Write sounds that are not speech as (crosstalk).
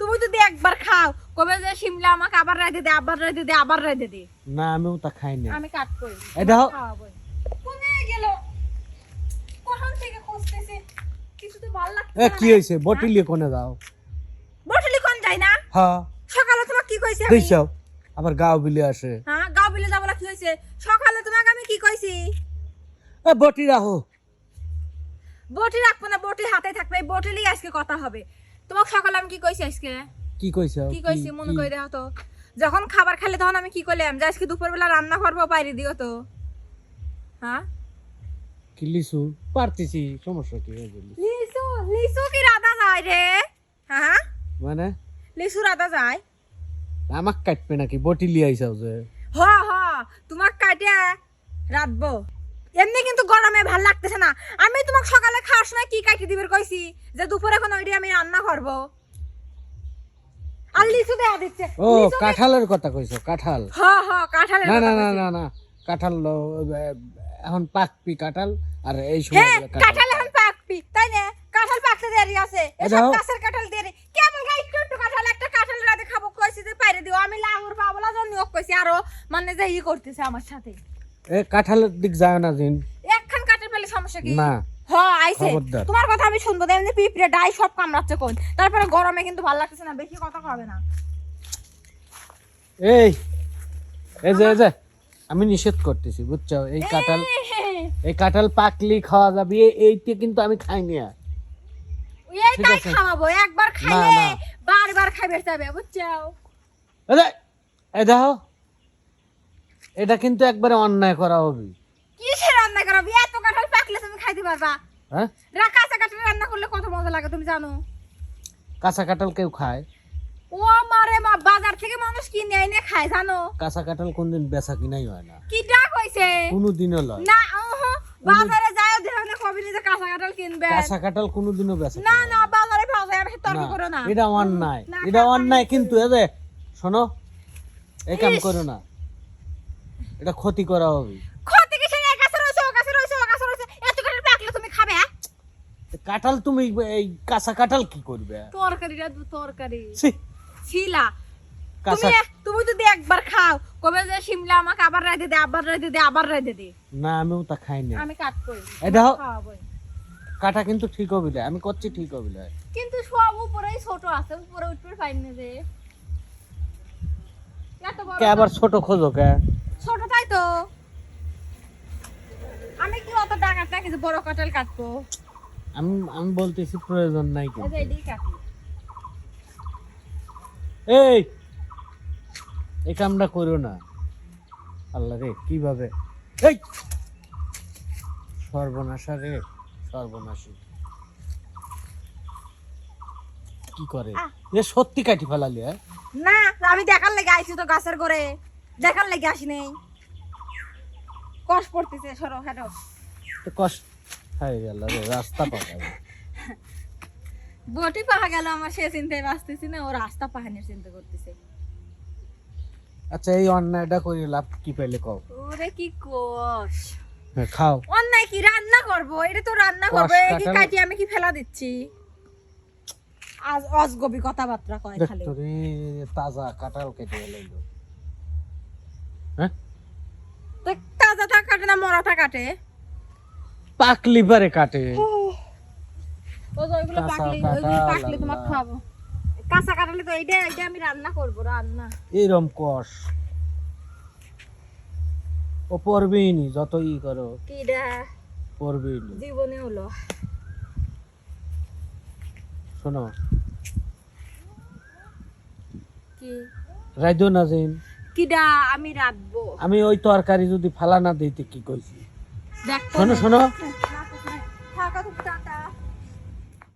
তুমি যদি একবার খাও কবে যে শিমলা আমাকে আবার রাইতে দে আবার রাইতে দে আবার রাইতে দে। না আমিও তা খাই না। আমি কাট করি? এই খাওয়াবোই। কোনে গেল? কখন থেকে খুঁজতেছি? কিছু তো ভালো লাগছে এ কি হয়েছে বটিলিয়ে কোনে যাও? বটলি কোন যাই না? হ্যাঁ। সকালে তোমাকে কি কইছি আমি? দেখছ? আবার গাও বিলে আসে। হ্যাঁ গাও বিলে যাব না কি হয়েছে সকালে তোমাকে আমি কি কইছি? এ বটি রাখো। বটি রাখব না বটি হাতে থাকবে বটিলেই আজকে কথা হবে। তোমাকে সকালে আমি কি কইছি আজকে? কি কইছো কি কইছি মনে করে দেখো তো। যখন খাবার খেলে তখন আমি কি করলাম যে আজকে দুপুরবেলা রান্না করব বাইরে দিও তো। হ্যাঁ কি লিসু পারতেছি সমস্যা কি লিসু লিসু কি রাধা যায় রে হ্যাঁ মানে? লিসু রাধা যায়? আমাক কাটবে নাকি? বটি লিয়ে আইসাও যে। হ হ। তোমাক কাটিয়া রাখব এমনি কিন্তু গরমে ভালো লাগতেছে না। আমি তোমাকে সকালে খাওয়ার সময় কি কাটি দিবের কইছি? যে দুপুরে এখন ওইটি আমি রান্না করব। আর লিচু দেয়া দিচ্ছে। ও কাঁঠালের কথা কইছো কাঁঠাল। হ হ কাঁঠালের না না না না না কাঁঠাল এখন পাকপি কাঁঠাল আর এই সময় হ্যাঁ কাঁঠাল। এখন পাকবি তাই না? কাঁঠাল পাকতে দেরি আছে। এসব। গাছের কাঁঠাল দেরি। কেবল গাই একটু কাঁঠাল একটা কাঁঠাল রাতে খাব কইছি যে পাইরে দিও। আমি লাউর পাবলা জন্য কইছি আরও মানে যে ই করতেছে আমার সাথে। এ কাঁঠালের দিক যায় না জিন। একখান কাঁঠাল পেলে সমস্যা কি? না হ আইছে। তোমার কথা আমি শুনব না, এমনি পিঁপড়ে ডাই সব কামড়াচ্ছে কোন তারপরে গরমে কিন্তু ভালো লাগতেছে না বেশি কথা হবে না। এই এই যে এই যে আমি নিষেধ করতেছি বুঝছ এই কাঁঠাল (laughs) এই কাঁঠাল পাকলি খাওয়া যাবে এইটা কিন্তু আমি খাইনি আর। এইটাই খাওয়াবো একবার খাইলে। বারবার খাইবে যাবে বুঝছ এই দেখো এটা কিন্তু একবারে অন্যায় করা হবে। কিসের রান্না করাবি এত কাঁঠাল পাকলে তুমি খাইতে পারবা। হ্যাঁ? রা কাঁচা কাঁঠাল রান্না করলে কত মজা লাগে তুমি জানো? কাঁচা কাঁঠাল কেউ খায়? ও মারে মা বাজার থেকে মানুষ কিনে এনে খায় জানো? কাঁচা কাঁঠাল কোনদিন বেচা কিনাই হয় না। কি ডাক হইছে? কোনোদিনও লয়। না উহু, বাজারে যায় দেখলে কবি নিজে কাঁচা কাঁঠাল কিনবে। কাঁচা কাঁঠাল কোনোদিনও বেচা না না বাজারে পাওয়া যায় বেশি তর্ক করো না। এটা অন্যায়। এটা অন্যায় কিন্তু এই যে শোনো। এই কাম করো না। এটা ক্ষতি করা হবে। ক্ষতি কিসের? এই গাছে রয়েছে ও গাছে রয়েছে ও গাছে রয়েছে। এত কাঁঠাল পাকলে তুমি খাবে হ্যাঁ? কাঁঠাল তুমি এই কাঁচা কাঁঠাল কি করবে? তরকারিটা দু তরকারি। ছিলা। তুমি তুমি যদি একবার খাও কবে যে শিমলা আমাকে আবার রাইতে দে আবার রাইতে দে আবার রাইতে দে। না আমিও তা খাই না আমি কাট করি। এই দেখো। কাটা কিন্তু ঠিক হবে না আমি করছি ঠিক হবে না। কিন্তু সব উপরেই ছোট আছে উপরে উঠবে পাইনি বড় কে আবার ছোট খোঁজো কে? তো। আমি কি অত টাকা টাকা যে বড় কাঁঠাল কাটবো? আমি আমি বলতেছি প্রয়োজন নাই কিন্তু এই এই কামটা করো না। আল্লাহ রে কীভাবে? এই! সর্বনাশা রে সর্বনাশী। কি করে? এ সত্যি কাটি ফেলালি হ্যাঁ? না আমি দেখার লেগে আইছি তো গাছের করে দেখার লেগে আসি নেই। কষ পড়তেছে সরো হেঁটো। তো কষ্ট হয়ে গেল রাস্তা পাকাবে বটি পাহা গেল আমার সে চিন্তায় বাঁচতেছি না ও রাস্তা পাহানের চিন্তা করতেছে। আচ্ছা এই অন্যায়টা করে লাভ কি পাইলে কও? ওরে কি কোষ। হ্যাঁ, খাও। অন্যায় কি রান্না করব? এটা তো রান্না কষ করব কি কাটি আমি কি ফেলা দিচ্ছি? আজ অজগবি কথাবার্তা কয় খালি। দেখতো রে তাজা কাঁঠাল কেটে এলো হ্যাঁ? তাজাটা কাটে না মরাটা কাটে। পাকলি পারে কাটে। ওইগুলো পাকলে তোমার খাব কাঁচা কাটালে তো এইটা এইটা আমি রান্না করব রান্না। এরম কষ। ও পড়বেই নি যত ই করো। কিডা? পড়বেই নি জীবনে হলো। শোনো। কি? রাইদো না যেন কিডা আমি রাখব আমি ওই তরকারি যদি ফালা না দিতে কি কইছি দেখ শোনো শোনো